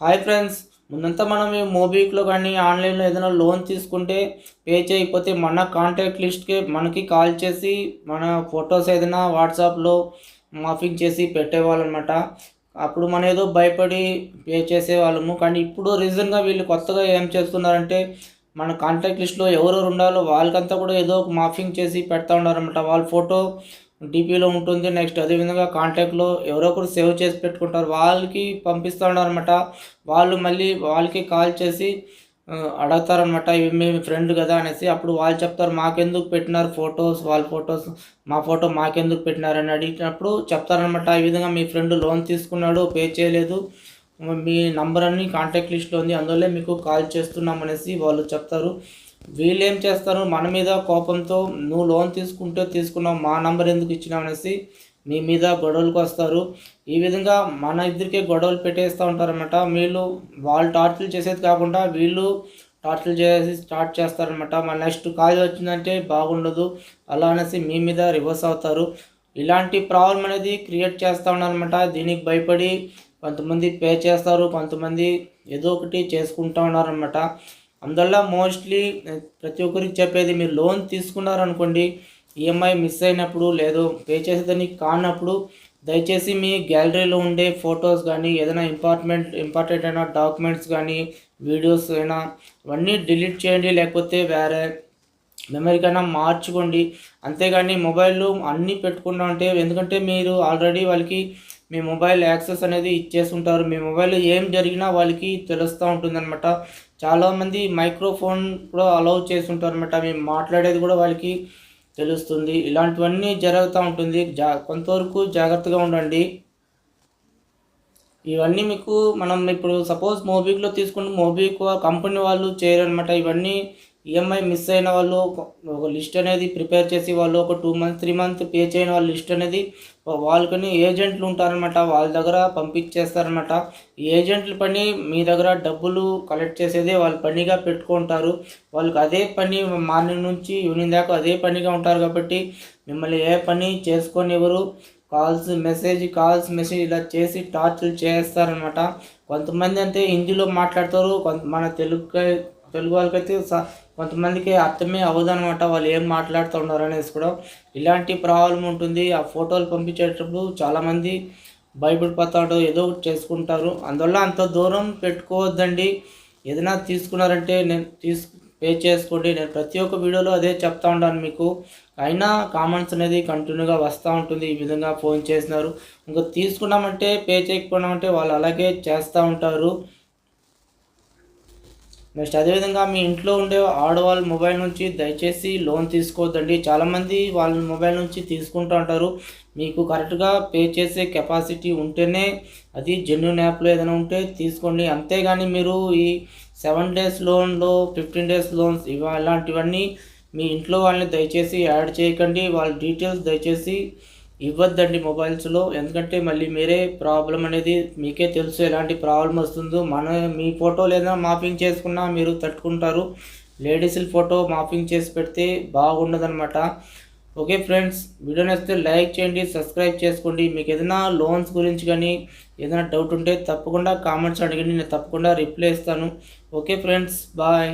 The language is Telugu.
హాయ్ ఫ్రెండ్స్ ముందంతా మనం ఈ మోబిక్లో కానీ ఆన్లైన్లో ఏదైనా లోన్ తీసుకుంటే పే చేయకపోతే మన కాంటాక్ట్ లిస్ట్కి మనకి కాల్ చేసి మన ఫొటోస్ ఏదైనా వాట్సాప్లో మాఫింగ్ చేసి పెట్టేవాళ్ళనమాట. అప్పుడు మనం ఏదో భయపడి పే చేసేవాళ్ళము. కానీ ఇప్పుడు రీజన్గా వీళ్ళు కొత్తగా ఏం చేస్తున్నారంటే మన కాంటాక్ట్ లిస్ట్లో ఎవరెవరు ఉండాలో వాళ్ళకంతా కూడా ఏదో ఒక మాఫింగ్ చేసి పెడతా ఉన్నారనమాట. వాళ్ళ ఫోటో డిపిలో ఉంటుంది. నెక్స్ట్ అదేవిధంగా కాంటాక్ట్లో ఎవరో ఒకరు సేవ్ చేసి పెట్టుకుంటారు. వాళ్ళకి పంపిస్తూ ఉన్నారనమాట వాళ్ళు మళ్ళీ వాళ్ళకి కాల్ చేసి అడుగుతారనమాట ఇవి మేము ఫ్రెండ్ కదా అనేసి. అప్పుడు వాళ్ళు చెప్తారు మాకెందుకు పెట్టినారు ఫొటోస్ వాళ్ళ ఫొటోస్ మా ఫోటో మాకెందుకు పెట్టినారని అడిగినప్పుడు చెప్తారనమాట ఈ విధంగా మీ ఫ్రెండ్ లోన్ తీసుకున్నాడు పే చేయలేదు. మీ నంబర్ అన్ని కాంటాక్ట్ లిస్ట్లో ఉంది. అందువల్లే మీకు కాల్ చేస్తున్నాం అనేసి వాళ్ళు చెప్తారు. వీళ్ళేం చేస్తారు? మన మీద కోపంతో నువ్వు లోన్ తీసుకుంటే తీసుకున్నావు మా నంబర్ ఎందుకు ఇచ్చినావు అనేసి మీ మీద గొడవలకు వస్తారు. ఈ విధంగా మన ఇద్దరికే గొడవలు పెట్టేస్తూ ఉంటారనమాట వీళ్ళు వాళ్ళు టార్చర్ చేసేది కాకుండా వీళ్ళు టార్చర్ చేసి స్టార్ట్ చేస్తారనమాట మన నెక్స్ట్ కాల్ వచ్చిందంటే బాగుండదు. అలా అనేసి మీ మీద రివర్స్ అవుతారు. ఇలాంటి ప్రాబ్లం అనేది క్రియేట్ చేస్తూ ఉన్నారనమాట దీనికి భయపడి కొంతమంది పే చేస్తారు కొంతమంది ఏదో ఒకటి చేసుకుంటూ ఉన్నారనమాట అందువల్ల మోస్ట్లీ ప్రతి ఒక్కరికి చెప్పేది మీరు లోన్ తీసుకున్నారనుకోండి ఈఎంఐ మిస్ అయినప్పుడు లేదు పే చేసేదానికి కానప్పుడు దయచేసి మీ గ్యాలరీలో ఉండే ఫొటోస్ కానీ ఏదైనా ఇంపార్టెంట్ ఇంపార్టెంట్ అయిన డాక్యుమెంట్స్ కానీ వీడియోస్ అయినా అవన్నీ డిలీట్ చేయండి లేకపోతే వేరే మెమరీకైనా మార్చుకోండి. అంతేగాని మొబైల్లో అన్నీ పెట్టుకుంటా ఉంటే ఎందుకంటే మీరు ఆల్రెడీ వాళ్ళకి మీ మొబైల్ యాక్సెస్ అనేది ఇచ్చేస్తుంటారు మీ మొబైల్లో ఏం జరిగినా వాళ్ళకి తెలుస్తూ ఉంటుందన్నమాట. చాలామంది మైక్రోఫోన్ కూడా అలౌ చేసి అనమాట మేము మాట్లాడేది కూడా వాళ్ళకి తెలుస్తుంది. ఇలాంటివన్నీ జరుగుతూ ఉంటుంది. జా కొంతవరకు జాగ్రత్తగా ఉండండి. ఇవన్నీ మీకు మనం ఇప్పుడు సపోజ్ మోబిక్లో తీసుకుంటే మోబిక్ కంపెనీ వాళ్ళు చేయరనమాట ఇవన్నీ ఈఎంఐ మిస్ అయిన వాళ్ళు ఒక- లిస్ట్ అనేది ప్రిపేర్ చేసి వాళ్ళు ఒక two months three month pay చేయని వాళ్ళ లిస్ట్ అనేది వాళ్ళకని ఏజెంట్లు ఉంటారనమాట వాళ్ళ దగ్గర పంపించేస్తారనమాట ఈ ఏజెంట్ల పని మీ దగ్గర డబ్బులు కలెక్ట్ చేసేదే వాళ్ళ పనిగా పెట్టుకుంటారు. వాళ్ళకి అదే పని మార్నింగ్ నుంచి ఈవినింగ్ దాకా అదే పనిగా ఉంటారు కాబట్టి మిమ్మల్ని ఏ పని చేసుకొనివ్వరు. కాల్స్ మెసేజ్ కాల్స్ మెసేజ్ ఇలా చేసి టార్చర్ చేస్తారనమాట కొంతమంది అంటే హిందీలో మాట్లాడతారు. కొంత మన తెలుగు తెలుగు వాళ్ళకైతే స- కొంతమందికి అర్థమే అవ్వదనమాట వాళ్ళు ఏం మాట్లాడుతూ ఉన్నారు అనేసి కూడా. ఇలాంటి ప్రాబ్లం ఉంటుంది. ఆ ఫోటోలు పంపించేటప్పుడు చాలామంది భయపడిపోతాడు ఏదో ఒకటి చేసుకుంటారు. అందువల్ల అంత దూరం పెట్టుకోవద్దండి. ఏదైనా తీసుకున్నారంటే నేను తీసు పే చేసుకోండి. నేను ప్రతి ఒక్క వీడియోలో అదే చెప్తా ఉంటాను మీకు. అయినా కామెంట్స్ అనేది కంటిన్యూగా వస్తూ ఉంటుంది. ఈ విధంగా ఫోన్ చేసినారు. ఇంకా తీసుకున్నామంటే పే చేయకపోయినామంటే వాళ్ళు అలాగే చేస్తూ ఉంటారు. నెక్స్ట్ అదేవిధంగా మీ ఇంట్లో ఉండే ఆడవాళ్ళ మొబైల్ నుంచి దయచేసి లోన్ తీసుకోవద్దండి. చాలామంది వాళ్ళ మొబైల్ నుంచి తీసుకుంటూ ఉంటారు. మీకు కరెక్ట్గా పే చేసే కెపాసిటీ ఉంటేనే అది జెన్యున్ యాప్లో ఏదైనా ఉంటే తీసుకోండి. అంతేగాని మీరు ఈ సెవెన్ డేస్ లోన్లో ఫిఫ్టీన్ డేస్ లోన్స్ ఇవ ఇలాంటివన్నీ మీ ఇంట్లో వాళ్ళని దయచేసి యాడ్ చేయకండి. వాళ్ళ డీటెయిల్స్ దయచేసి ఇవ్వద్దండి మొబైల్స్లో. ఎందుకంటే మళ్ళీ మీరే ప్రాబ్లం అనేది మీకే తెలుసు ఎలాంటి ప్రాబ్లం వస్తుందో. మన మీ ఫోటో లేదా మాపింగ్ చేసుకున్నా మీరు తట్టుకుంటారు. లేడీస్ ఫోటో మాపింగ్ చేసి పెడితే బాగుండదనమాట ఓకే ఫ్రెండ్స్ వీడియో నచ్చితే లైక్ చేయండి సబ్స్క్రైబ్ చేసుకోండి. మీకు ఏదైనా లోన్స్ గురించి కానీ ఏదైనా డౌట్ ఉంటే తప్పకుండా కామెంట్స్ అడగండి. నేను తప్పకుండా రిప్లై ఇస్తాను. Okay friends bye.